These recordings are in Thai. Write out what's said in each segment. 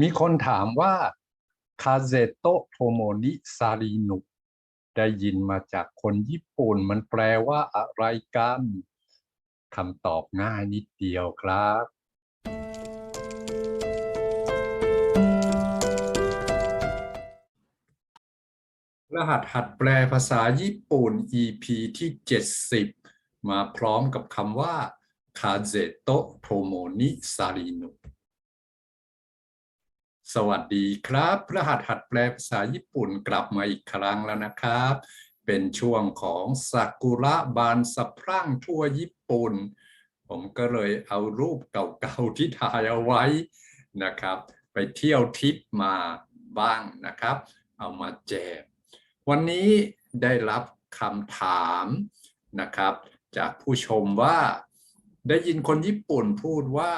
มีคนถามว่าคาเซโตโทโมนิซารินุได้ยินมาจากคนญี่ปุ่นมันแปลว่าอะไรกันคำตอบง่ายนิดเดียวครับ รหัสหัดแปลภาษาญี่ปุ่น EP ที่ 70 มาพร้อมกับคำว่าคาเซโตโทโมนิซารินุ สวัสดีครับพระหัสหัดแปลภาษาญี่ปุ่นกลับมาอีกครั้งแล้วนะครับ เป็นช่วงของซากุระบานสะพรั่งทั่วญี่ปุ่น ผมก็เลยเอารูปเก่าๆที่ถ่ายเอาไว้นะครับ ไปเที่ยวทริปมาบ้างนะครับ เอามาแจก วันนี้ได้รับคำถามนะครับ จากผู้ชมว่าได้ยินคนญี่ปุ่นพูดว่า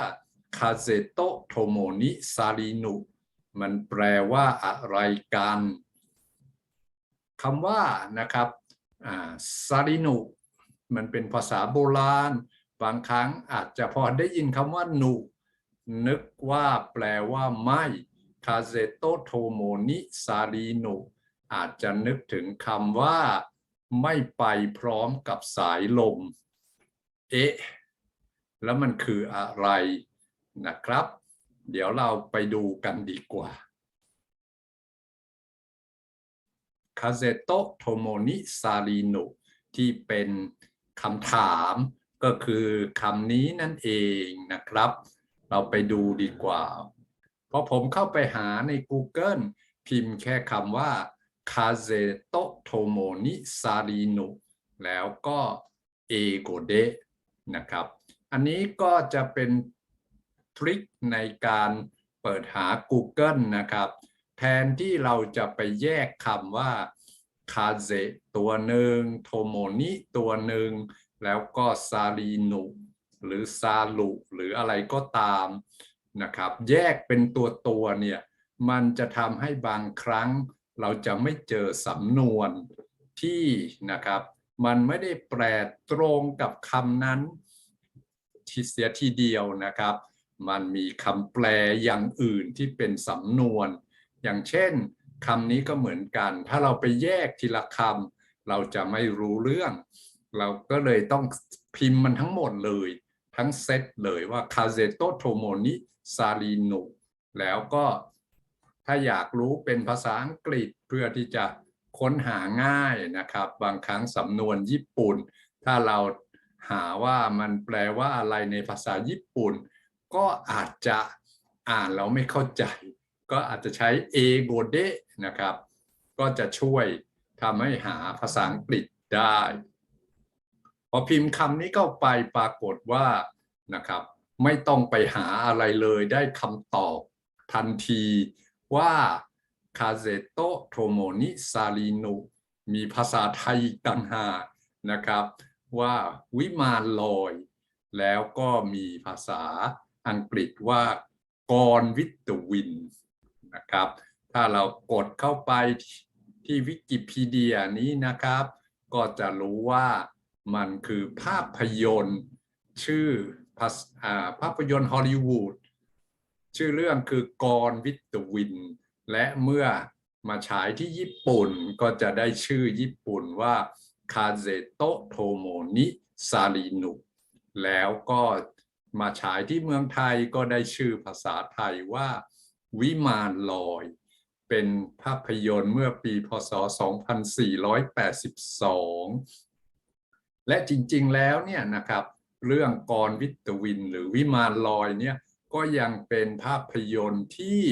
คาเซโตโทโมนิซารินุ มันแปลว่าอะไรกันคำว่านะครับซารินุมันเป็นภาษาโบราณ บางครั้งอาจจะพอได้ยินคำว่านุนึกว่าแปลว่าไม่คาเซโตโทโมนิซารินุอาจจะนึกถึงคำว่าไม่ไปพร้อมกับสายลม เอ๊ะ แล้วมันคืออะไรนะครับ เดี๋ยวเราไปดูกันดีกว่าคาเซโตโทโมนิซารินุที่เป็นคำถามก็คือคำนี้นั่นเองนะครับ เราไปดูดีกว่าพอผมเข้าไปหาใน Google พิมพ์แค่คำว่าคาเซโตโทโมนิซารินุแล้วก็เอโกเดนะครับ อันนี้ก็จะเป็น ทริคในการเปิดหา Google นะครับ แทนที่เราจะไปแยกคำว่าคาเซตัวหนึ่งโทโมนิตัวหนึ่ง แล้วก็ซารีนุหรือซาลุหรืออะไรก็ตามนะครับ แยกเป็นตัวตัวเนี่ย มันจะทำให้บางครั้งเราจะไม่เจอสำนวนที่นะครับ มันไม่ได้แปลตรงกับคำนั้นทีเสียทีเดียวนะครับ มันมีคำแปลอย่างอื่นที่เป็นสำนวน อย่างเช่นคำนี้ก็เหมือนกัน ถ้าเราไปแยกทีละคำเราจะไม่รู้เรื่อง เราก็เลยต้องพิมพ์มันทั้งหมดเลย ทั้งเซตเลยว่าคาเซโตโทโมนิซารินุแล้วก็ถ้าอยากรู้เป็นภาษาอังกฤษเพื่อที่จะค้นหาง่ายนะครับ บางครั้งสำนวนญี่ปุ่น ถ้าเราหาว่ามันแปลว่าอะไรในภาษาญี่ปุ่น ก็อาจจะอ่านแล้วไม่เข้าใจ ก็อาจจะใช้เอโกเดนะครับ ก็จะช่วยทำให้หาภาษาอังกฤษได้ พอพิมพ์คำนี้เข้าไปปรากฏว่านะครับ ไม่ต้องไปหาอะไรเลยได้คำตอบทันทีว่าคาเซโตโทโมนิซารินุมีภาษาไทยต่างหากนะครับ ว่าวิมานลอย แล้วก็มีภาษา อังกฤษว่ากรวิตวินนะครับ ถ้าเรากดเข้าไปที่วิกิพีเดียนี้นะครับ ก็จะรู้ว่ามันคือภาพยนตร์ ชื่อภาพยนตร์ฮอลลีวูดชื่อเรื่องคือกรวิตวินและเมื่อมาฉายที่ญี่ปุ่นก็จะได้ชื่อญี่ปุ่นว่าคาเซโตโทโมนิซารินุแล้วก็ มาฉายที่เมืองไทยก็ได้ชื่อภาษาไทยว่า วิมานลอย เป็นภาพยนตร์เมื่อปีพศ 2482 และจริงๆแล้วเนี่ยนะครับเรื่องกรวิตวินหรือวิมานลอยเนี่ยก็ยังเป็นภาพยนตร์ที่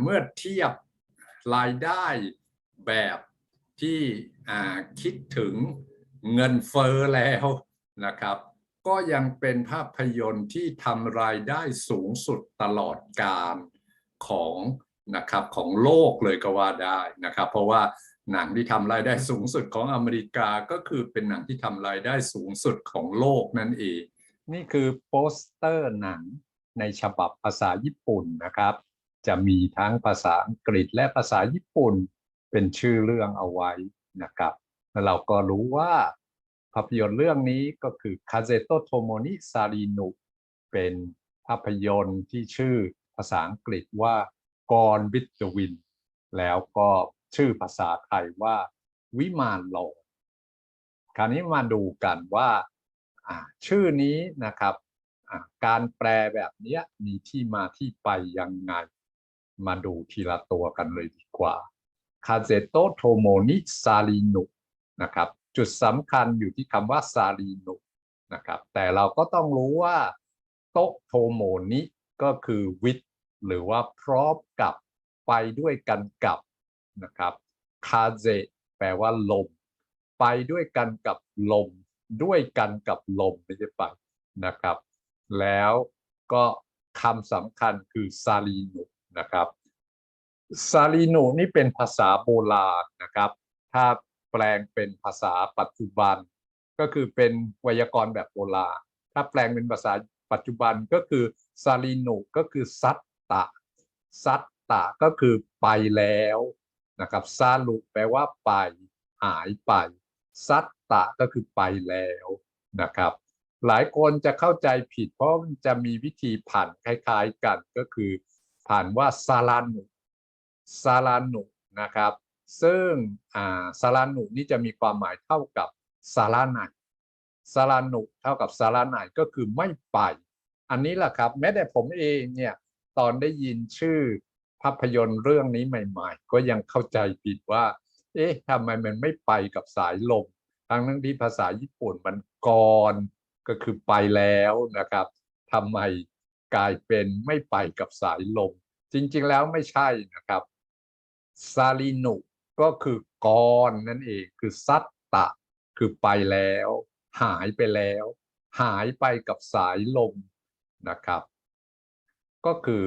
เมื่อเทียบรายได้แบบที่คิดถึงเงินเฟอ้อแล้วนะครับ ก็ยังเป็นภาพยนตร์ที่ทำรายได้สูงสุดตลอดการของนะครับของโลกเลยก็ว่าได้นะครับ เพราะว่าหนังที่ทำรายได้สูงสุดของอเมริกาก็คือเป็นหนังที่ทำรายได้สูงสุดของโลกนั่นเอง นี่คือโปสเตอร์หนังในฉบับภาษาญี่ปุ่นนะครับ จะมีทั้งภาษาอังกฤษและภาษาญี่ปุ่นเป็นชื่อเรื่องเอาไว้นะครับแล้วเราก็รู้ว่า ภาพยนตร์เรื่องนี้ก็คือคาเซโตโทโมนิซารินุเป็นภาพยนตร์ที่ชื่อภาษาอังกฤษว่า Gone with the Wind แล้วก็ชื่อภาษาไทยว่าวิมานลอยคราวนี้มาดูกันว่าชื่อนี้นะครับการแปลแบบนี้มีที่มาที่ไปยังไง มาดูทีละตัวกันเลยดีกว่าคาเซโตโทโมนิซาลินุนะครับ จุดสำคัญอยู่ที่คำว่าซาลินุนะครับ แต่เราก็ต้องรู้ว่าโตโทโมนิก็คือวิทหรือว่าพร้อมกับไปด้วยกันกับนะครับคาเซแปลว่าลม ไปด้วยกันกับลม ด้วยกันกับลมไม่ใช่ไปนะครับ แล้วก็คำสำคัญคือซาลีนุนะครับซาลีนุนี่เป็นภาษาโบราณนะครับ ถ้า แปลงเป็นภาษาปัจจุบัน ก็คือเป็นไวยากรณ์แบบโบราณ ถ้าแปลงเป็นภาษาปัจจุบันก็คือซาลีนุก็คือซัตตะซัตตะก็คือไปแล้วนะครับซาลุแปลว่าไปหายไปซัตตะก็คือไปแล้วนะครับหลายคนจะเข้าใจผิด เพราะมันจะมีวิธีผ่านคล้ายๆกันก็คือ ผ่านว่าซาลานุซาลานุนะครับ ซึ่งอ่าซานุนี่จะมีความหมายเท่ากับซาลาไนซาลานุเท่ากับซาลาไนก็คือไม่ไป อันนี้แหละครับ แม้แต่ผมเองเนี่ยตอนได้ยินชื่อภาพยนตร์เรื่องนี้ใหม่ ๆ ก็ยังเข้าใจผิดว่า เอ๊ะทำไมมันไม่ไปกับสายลมทั้งทั้งที่ภาษาญี่ปุ่นมันก่อนก็คือไปแล้วนะครับทำไมกลายเป็นไม่ไปกับสายลม จริงๆแล้วไม่ใช่นะครับซาลินุ ก็คือกรนั่นเองคือซัตตะ คือไปแล้ว หายไปแล้ว หายไปกับสายลมนะครับ ก็คือ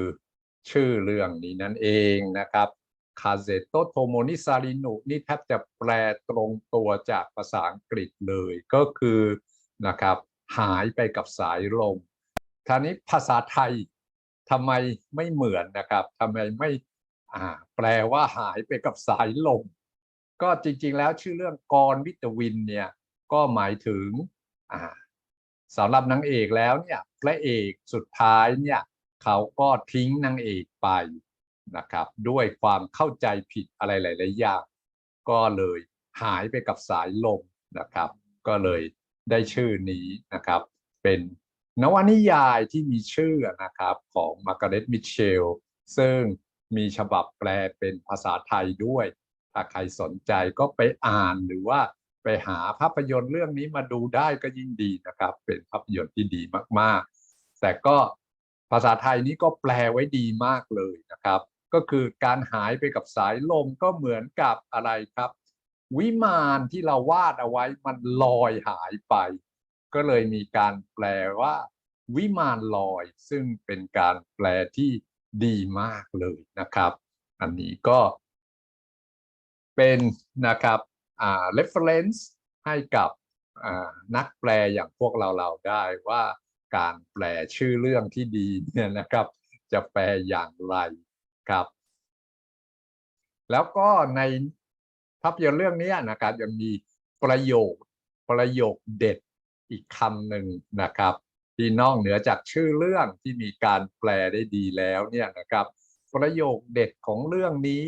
ชื่อเรื่องนี้นั่นเองนะครับคาเซโตโทโมนิซาลินุนี่แทบจะแปลตรงตัวจากภาษาอังกฤษเลยก็คือนะครับหายไปกับสายลมท่านี้ภาษาไทยทำไมไม่เหมือนนะครับทำไมไม่ อ่าแปลว่าหายไปกับสายลม ก็จริงๆแล้วชื่อเรื่องกรวิตวินเนี่ยก็หมายถึงอ่าสำหรับนางเอกแล้วเนี่ยพระเอกสุดท้ายเนี่ยเขาก็ทิ้งนางเอกไปนะครับ ด้วยความเข้าใจผิดอะไรหลายๆอย่างก็เลยหายไปกับสายลมนะครับ ก็เลยได้ชื่อนี้นะครับ เป็นนวนิยายที่มีชื่อนะครับของมาร์กาเร็ตมิเชลซึ่ง มีฉบับแปลเป็นภาษาไทยด้วย ถ้าใครสนใจก็ไปอ่านหรือว่าไปหาภาพยนตร์เรื่องนี้มาดูได้ก็ยิ่งดีนะครับ เป็นภาพยนตร์ที่ดีมากๆ แต่ก็ภาษาไทยนี้ก็แปลไว้ดีมากเลยนะครับ ก็คือการหายไปกับสายลมก็เหมือนกับอะไรครับ วิมานที่เราวาดเอาไว้มันลอยหายไป ก็เลยมีการแปลว่า วิมานลอย ซึ่งเป็นการแปลที่ ดีมากเลยนะครับ อันนี้ก็เป็นนะครับอ่า reference ให้กับอ่านักแปลอย่างพวกเราเราได้ว่าการแปลชื่อเรื่องที่ดีเนี่ยนะครับ จะแปลอย่างไรครับ แล้วก็ในภาพยนตร์เรื่องนี้นะครับยังมีประโยคประโยคเด็ดอีกคำหนึ่งนะครับ ที่นอกเหนือจากชื่อเรื่องที่มีการแปลได้ดีแล้วเนี่ยนะครับ ประโยคเด็ดของเรื่องนี้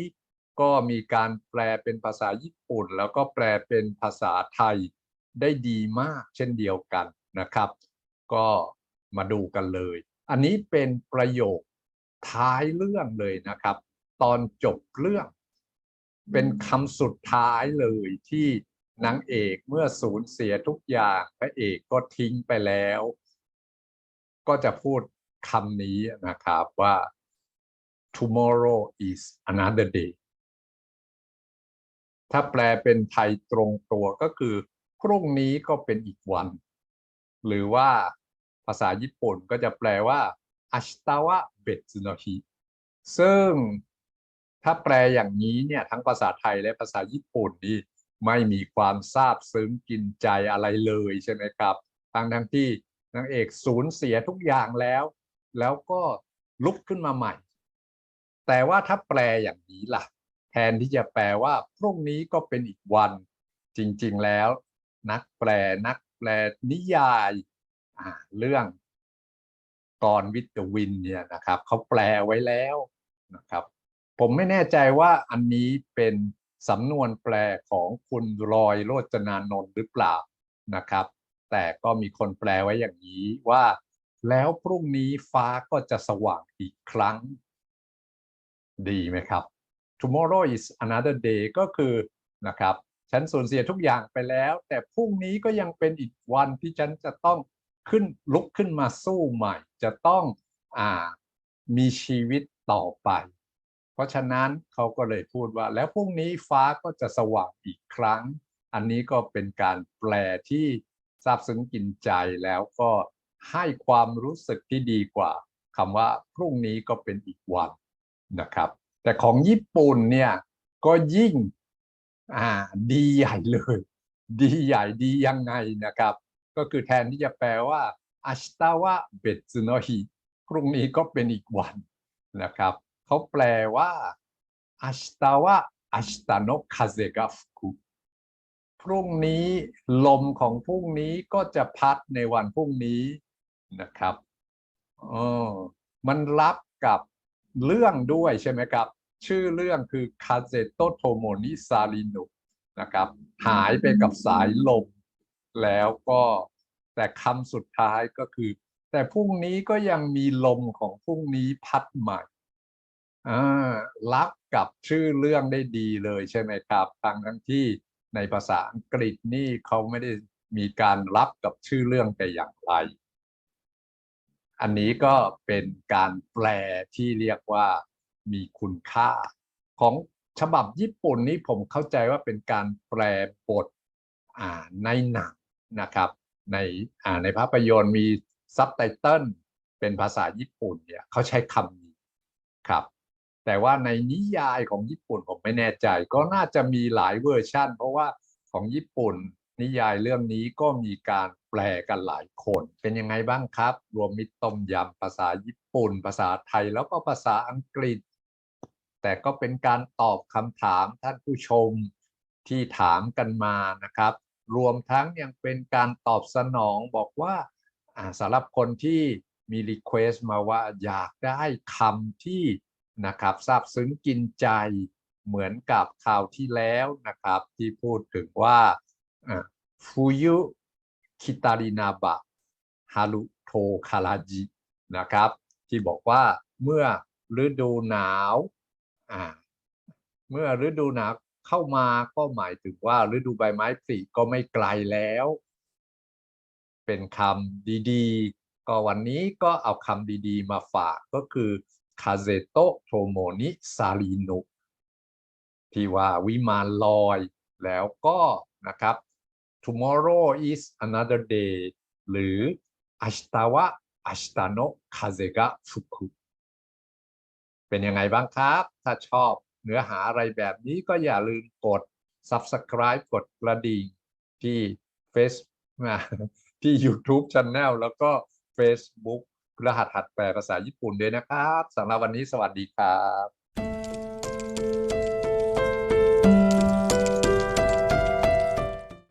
ก็มีการแปลเป็นภาษาญี่ปุ่น แล้วก็แปลเป็นภาษาไทยได้ดีมากเช่นเดียวกันนะครับ ก็มาดูกันเลย อันนี้เป็นประโยคท้ายเรื่องเลยนะครับ ตอนจบเรื่อง เป็นคำสุดท้ายเลยที่นางเอกเมื่อสูญเสียทุกอย่างพระเอกก็ทิ้งไปแล้ว ก็จะพูดคำนี้นะครับว่า tomorrow is another day ถ้าแปลเป็นไทยตรงตัวก็คือ พรุ่งนี้ก็เป็นอีกวัน หรือว่าภาษาญี่ปุ่นก็จะแปลว่าอาชตาวะเบตโนฮิซึ่งถ้าแปลอย่างนี้เนี่ยทั้งภาษาไทยและภาษาญี่ปุ่นนี่ไม่มีความซาบซึ้งกินใจอะไรเลยใช่ไหมครับทั้งทั้งที่ นางเอกสูญเสียทุกอย่างแล้ว แล้วก็ลุกขึ้นมาใหม่ แต่ว่าถ้าแปลอย่างนี้ล่ะ แทนที่จะแปลว่าพรุ่งนี้ก็เป็นอีกวัน จริงๆแล้ว นักแปลนักแปลนิยายเรื่องกรวิทวินเนี่ยนะครับเขาแปลไว้แล้วนะครับ ผมไม่แน่ใจว่าอันนี้เป็นสำนวนแปลของคุณรอยโรจนานนท์หรือเปล่านะครับ แต่ก็มีคนแปลไว้อย่างนี้ว่า แล้วพรุ่งนี้ฟ้าก็จะสว่างอีกครั้ง ดีไหมครับ tomorrow is another day ก็คือนะครับ ฉันสูญเสียทุกอย่างไปแล้ว แต่พรุ่งนี้ก็ยังเป็นอีกวันที่ฉันจะต้องขึ้นลุกขึ้นมาสู้ใหม่ จะต้องอ่ามีชีวิตต่อไป เพราะฉะนั้นเขาก็เลยพูดว่า แล้วพรุ่งนี้ฟ้าก็จะสว่างอีกครั้ง อันนี้ก็เป็นการแปลที่ ซาบซึ้งกินใจแล้วก็ให้ความรู้สึกที่ดีกว่าคำว่าพรุ่งนี้ก็เป็นอีกวันนะครับ แต่ของญี่ปุ่นเนี่ยก็ยิ่งอ่าดีใหญ่เลย ดีใหญ่ดียังไงนะครับ ก็คือแทนที่จะแปลว่าอาชิตาวะเบตซุโนฮิพรุ่งนี้ก็เป็นอีกวันนะครับเขาแปลว่าอาชิตาวะอาชิตาโนะคาเซกะฟุกุ พรุ่งนี้ลมของพรุ่งนี้ก็จะพัดในวันพรุ่งนี้นะครับเออมันรับกับเรื่องด้วยใช่ไหมครับ ชื่อเรื่องคือคาเซโตโทโมนิซารินุนะครับ หายไปกับสายลม แล้วก็แต่คำสุดท้ายก็คือ แต่พรุ่งนี้ก็ยังมีลมของพรุ่งนี้พัดใหม่อ่ารับกับชื่อเรื่องได้ดีเลยใช่ไหมครับทั้งทั้งที่ ในภาษาอังกฤษนี่เขาไม่ได้มีการรับกับชื่อเรื่องแต่อย่างไร อันนี้ก็เป็นการแปลที่เรียกว่ามีคุณค่า ของฉบับญี่ปุ่นนี้ผมเข้าใจว่าเป็นการแปลบทในหนังนะครับในในภาพยนตร์มีซับไตเติลเป็นภาษาญี่ปุ่นเนี่ยเขาใช้คำนี้ครับ แต่ว่าในนิยายของญี่ปุ่นผมไม่แน่ใจ ก็น่าจะมีหลายเวอร์ชั่น เพราะว่าของญี่ปุ่นนิยายเรื่องนี้ก็มีการแปลกันหลายคน เป็นยังไงบ้างครับ รวมมิตรต้มยำภาษาญี่ปุ่น ภาษาไทยแล้วก็ภาษาอังกฤษ แต่ก็เป็นการตอบคำถามท่านผู้ชมที่ถามกันมานะครับ รวมทั้งยังเป็นการตอบสนองบอกว่าสำหรับคนที่มีรีเควสต์มาว่าอยากได้คำที่ นะครับซาบซึ้งกินใจเหมือนกับคราวที่แล้วนะครับที่พูดถึงว่าฟูยุคิตารินาบะฮารุโทคาราจินะครับที่บอกว่าเมื่อฤดูหนาวเมื่อฤดูหนาวเข้ามาก็หมายถึงว่าฤดูใบไม้ผลิก็ไม่ไกลแล้ว เป็นคำดีๆ ก็วันนี้ก็เอาคำดีๆ มาฝากก็คือ คาเซโตโทโมนิซาริโนที่ว่าวิมานลอยแล้วก็นะครับ tomorrow is another day หรืออาชิตาวะอาชิตาโนคาเซกะฟุกุเป็นยังไงบ้างครับ ถ้าชอบเนื้อหาอะไรแบบนี้ก็อย่าลืมกด subscribe กดกระดิ่งที่ Face ที่ YouTube Channel แล้วก็ Facebook รหัสหัดแปลภาษาญี่ปุ่นด้วยนะครับสำหรับวันนี้สวัสดีครับ